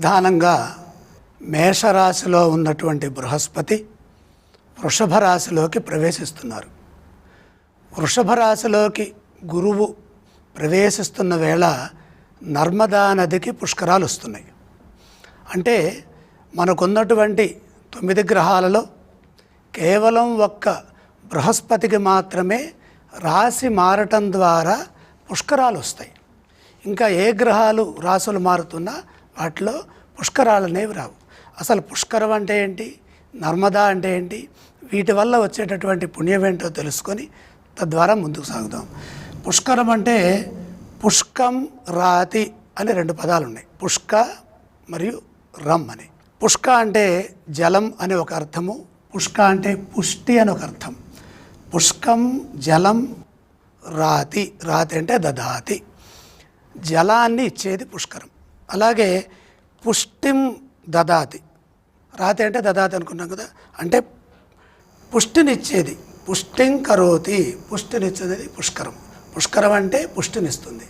ప్రధానంగా మేషరాశిలో ఉన్నటువంటి బృహస్పతి వృషభ రాశిలోకి ప్రవేశిస్తున్నారు. వృషభ రాశిలోకి గురువు ప్రవేశిస్తున్న వేళ నర్మదా నదికి పుష్కరాలు వస్తున్నాయి. అంటే మనకున్నటువంటి తొమ్మిది గ్రహాలలో కేవలం ఒక్క బృహస్పతికి మాత్రమే రాశి మారటం ద్వారా పుష్కరాలు వస్తాయి. ఇంకా ఏ గ్రహాలు రాసులు మారుతున్నా వాటిలో పుష్కరాలు అనేవి రావు. అసలు పుష్కరం అంటే ఏంటి? నర్మదా అంటే ఏంటి? వీటి వల్ల వచ్చేటటువంటి పుణ్యం ఏంటో తెలుసుకొని తద్వారా ముందుకు సాగుదాం. పుష్కరం అంటే పుష్కం రాతి అని రెండు పదాలు ఉన్నాయి పుష్క మరియు రమ్ అని. పుష్క అంటే జలం అని ఒక అర్థము. పుష్క అంటే పుష్టి అని ఒక అర్థం. పుష్కం జలం రాతి. రాతి అంటే దదాతి. జలాన్ని ఇచ్చేది పుష్కరం. అలాగే పుష్టిం దదాతి. రాతి అంటే దదాతి అనుకున్నాం కదా. అంటే పుష్టినిచ్చేది. పుష్టిం కరోతి. పుష్టినిచ్చేది పుష్కరం. పుష్కరం అంటే పుష్టినిస్తుంది.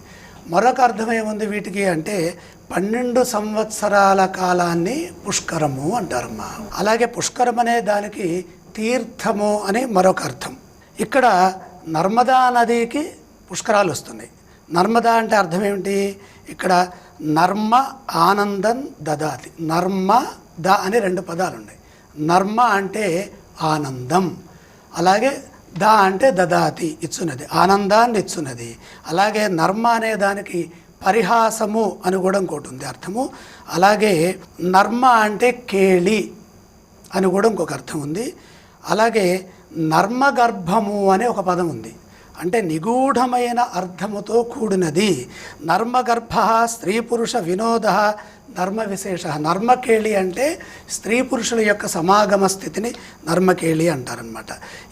మరొక అర్థం ఏముంది వీటికి అంటే పన్నెండు సంవత్సరాల కాలాన్ని పుష్కరము అంటారమ్మా. అలాగే పుష్కరం అనే దానికి తీర్థము అని మరొక అర్థం. ఇక్కడ నర్మదా నదికి పుష్కరాలు వస్తున్నాయి. నర్మదా అంటే అర్థం ఏమిటి? ఇక్కడ నర్మ ఆనందం దదాతి. నర్మ ద అని రెండు పదాలు ఉన్నాయి నర్మ అంటే ఆనందం. అలాగే ద అంటే దదాతి ఇచ్చున్నది. ఆనందాన్ని ఇచ్చున్నది. అలాగే నర్మ అనే దానికి పరిహాసము అని కూడా ఇంకోటి ఉంది అర్థము. అలాగే నర్మ అంటే కేళి అని కూడా ఇంకొక అర్థం ఉంది. అలాగే నర్మగర్భము అనే ఒక పదం ఉంది. అంటే నిగూఢమైన అర్థముతో కూడినది. నర్మగర్భ స్త్రీ పురుష వినోద నర్మ విశేష నర్మకేళి అంటే స్త్రీ పురుషుల యొక్క సమాగమ స్థితిని నర్మకేళి అంటారనమాట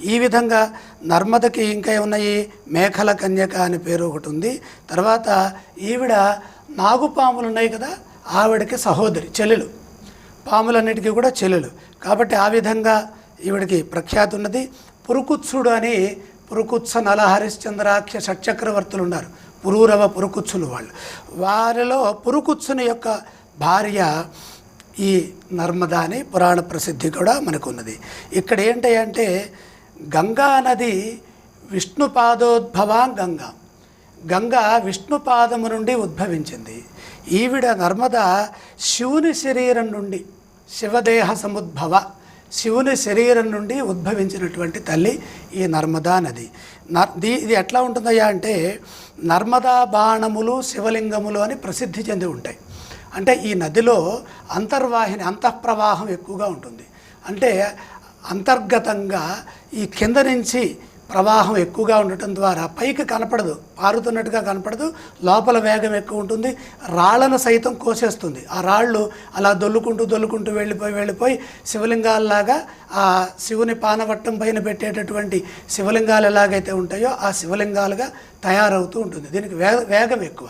ఈ విధంగా నర్మదకి ఇంకా ఏమున్నాయి? మేఖల కన్యక అనే పేరు ఒకటి ఉంది. తర్వాత ఈవిడ నాగుపాములు ఉన్నాయి కదా ఆవిడకి సహోదరి చెల్లెలు. పాములన్నిటికీ కూడా చెల్లెలు. కాబట్టి ఆ విధంగా ఈవిడికి ప్రఖ్యాతి ఉన్నది. పురుకుత్సుడు అని పురుకుత్స నలహరిశ్చంద్రాఖ్య షట్చక్రవర్తులు ఉన్నారు పురూరవ పురుకుత్సులు వాళ్ళు. వారిలో పురుకుత్సుని యొక్క భార్య ఈ నర్మదాని పురాణ ప్రసిద్ధి కూడా మనకున్నది. ఇక్కడ ఏంటి అంటే గంగా నది విష్ణుపాదోద్భవ గంగా. గంగా విష్ణుపాదము నుండి ఉద్భవించింది. ఈవిడ నర్మద శివుని శరీరం నుండి శివదేహ సముద్భవ శివుని శరీరం నుండి ఉద్భవించినటువంటి తల్లి ఈ నర్మదా నది. దీ ఇది ఎట్లా ఉంటుందయ్యా అంటే నర్మదా బాణములు శివలింగములు అని ప్రసిద్ధి చెంది ఉంటాయి. అంటే ఈ నదిలో అంతర్వాహిని అంతఃప్రవాహం ఎక్కువగా ఉంటుంది. అంటే అంతర్గతంగా ఈ కింద నుంచి ప్రవాహం ఎక్కువగా ఉండటం ద్వారా పైకి కనపడదు పారుతున్నట్టుగా కనపడదు లోపల వేగం ఎక్కువ ఉంటుంది రాళ్ళను సైతం కోసేస్తుంది. ఆ రాళ్ళు అలా దొల్లుకుంటూ దొల్లుకుంటూ వెళ్ళిపోయి వెళ్ళిపోయి శివలింగాల్లాగా ఆ శివుని పానవట్టం పైన పెట్టేటటువంటి శివలింగాలు ఎలాగైతే ఉంటాయో ఆ శివలింగాలుగా తయారవుతూ ఉంటుంది. దీనికి వేగ వేగం ఎక్కువ.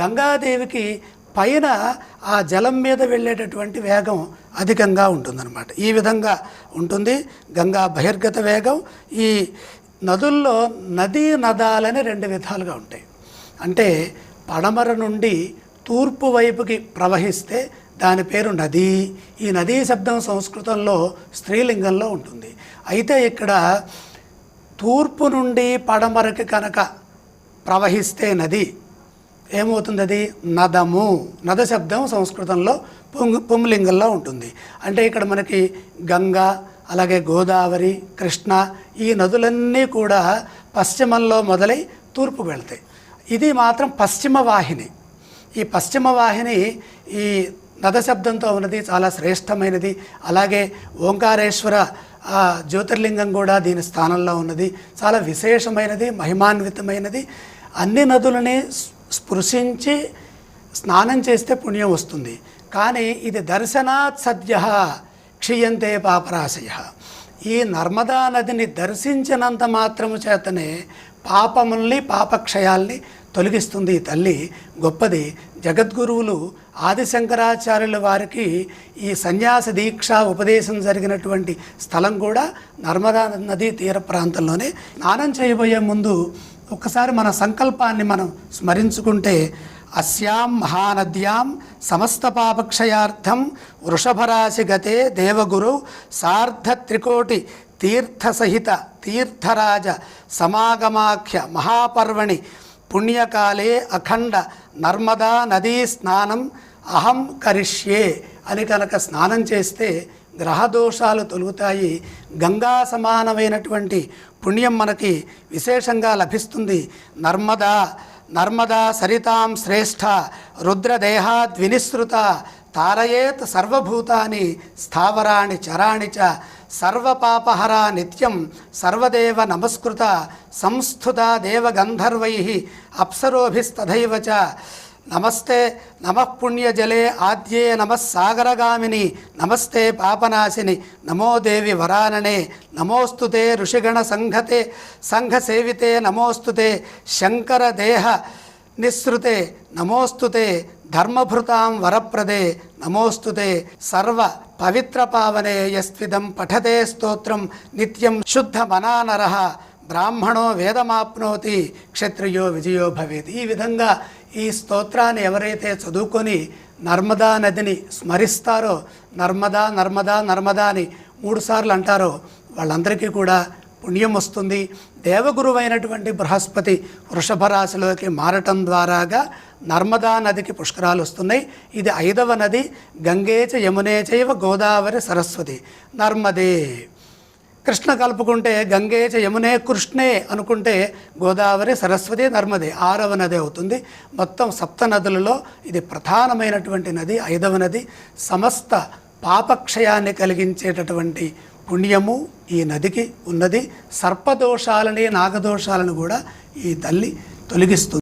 గంగాదేవికి పైన ఆ జలం మీద వెళ్ళేటటువంటి వేగం అధికంగా ఉంటుందన్నమాట. ఈ విధంగా ఉంటుంది గంగా బహిర్గత వేగం. ఈ నదుల్లో నదీ నదాలని రెండు విధాలుగా ఉంటాయి. అంటే పడమర నుండి తూర్పు వైపుకి ప్రవహిస్తే దాని పేరు నది. ఈ నదీ శబ్దం సంస్కృతంలో స్త్రీలింగంలో ఉంటుంది. అయితే ఇక్కడ తూర్పు నుండి పడమరకి కనుక ప్రవహిస్తే నది ఏమవుతుంది అది? నదము. నద శబ్దం సంస్కృతంలో పుంగ్ పుంలింగంలో ఉంటుంది. అంటే ఇక్కడ మనకి గంగా అలాగే గోదావరి కృష్ణ ఈ నదులన్నీ కూడా పశ్చిమంలో మొదలై తూర్పు వెళ్తాయి. ఇది మాత్రం పశ్చిమ వాహిని. ఈ పశ్చిమ వాహిని ఈ నద శబ్దంతో ఉన్నది చాలా శ్రేష్టమైనది. అలాగే ఓంకారేశ్వర జ్యోతిర్లింగం కూడా దీని స్థానంలో ఉన్నది. చాలా విశేషమైనది మహిమాన్వితమైనది. అన్ని నదులని స్పృశించి స్నానం చేస్తే పుణ్యం వస్తుంది. కానీ ఇది దర్శనాత్ సద్య క్షీయంతే పాపరాశయ. ఈ నర్మదా నదిని దర్శించినంత మాత్రము చేతనే పాపముల్ని పాపక్షయాల్ని తొలగిస్తుంది ఈ తల్లి. గొప్పది. జగద్గురువులు ఆదిశంకరాచార్యుల వారికి ఈ సన్యాస దీక్ష ఉపదేశం జరిగినటువంటి స్థలం కూడా నర్మదా నదీ తీర ప్రాంతంలోనే. స్నానం చేయబోయే ముందు ఒక్కసారి మన సంకల్పాన్ని మనం స్మరించుకుంటే అస్యాం మహానద్యాం సమస్త పాపక్షయార్థం వృషభరాశి గతే దేవగురు సార్ధత్రికోటి తీర్థసహిత తీర్థరాజ సమాగమాఖ్య మహాపర్వణి పుణ్యకాలే అఖండ నర్మదా నదీ స్నానం అహం కరిష్యే అని కనుక స్నానం చేస్తే గ్రహదోషాలు తొలుగుతాయి. గంగా సమానమైనటువంటి పుణ్యం మనకి విశేషంగా లభిస్తుంది. నర్మదా నర్మదా సరితాం శ్రేష్ఠ రుద్రదేహాద్వినిసృత తారయేత్ సర్వభూతాని స్థావరాణి చరాణి చ సర్వపాపహర నిత్యం సర్వదేవ నమస్కృత సంస్థుత దేవగంధర్వై అప్సరోభిస్తథైవ చ నమస్తే నమఃపుణ్యజలే ఆద్యే నమః సాగరగామిని. నమస్తే పాపనాశిని. నమో దేవి వరాననే. నమోస్తుతే ఋషిగణ సంఘతే. సంఘసేవితే నమోస్తుతే శంకర దేహ నిస్సృతే నమోస్తుతే ధర్మభృతాం వరప్రదే. నమోస్తుతే సర్వ పవిత్ర పావనే యస్విదం పఠతే స్తోత్రం. నిత్యం శుద్ధ మనానర. బ్రాహ్మణో వేదమాప్నోతి. క్షత్రియో విజయో భవేది ఈ విధంగా ఈ స్తోత్రాన్ని ఎవరైతే చదువుకొని నర్మదా నదిని స్మరిస్తారో నర్మదా నర్మదా నర్మదా అని మూడుసార్లు అంటారో వాళ్ళందరికీ కూడా పుణ్యం వస్తుంది. దేవగురువైనటువంటి బృహస్పతి వృషభ రాశిలోకి మారటం ద్వారాగా నర్మదా నదికి పుష్కరాలు వస్తున్నాయి. ఇది ఐదవ నది గంగేచ యమునేచైవ గోదావరి సరస్వతి. నర్మదే. కృష్ణ కలుపుకుంటే గంగేచ యమునే కృష్ణే అనుకుంటే గోదావరి సరస్వతి నర్మదే ఆరవ నది అవుతుంది. మొత్తం సప్త నదులలో ఇది ప్రధానమైనటువంటి నది ఐదవ నది. సమస్త పాపక్షయాన్ని కలిగించేటటువంటి పుణ్యము ఈ నదికి ఉన్నది. సర్పదోషాలని నాగదోషాలను కూడా ఈ తల్లి తొలగిస్తుంది.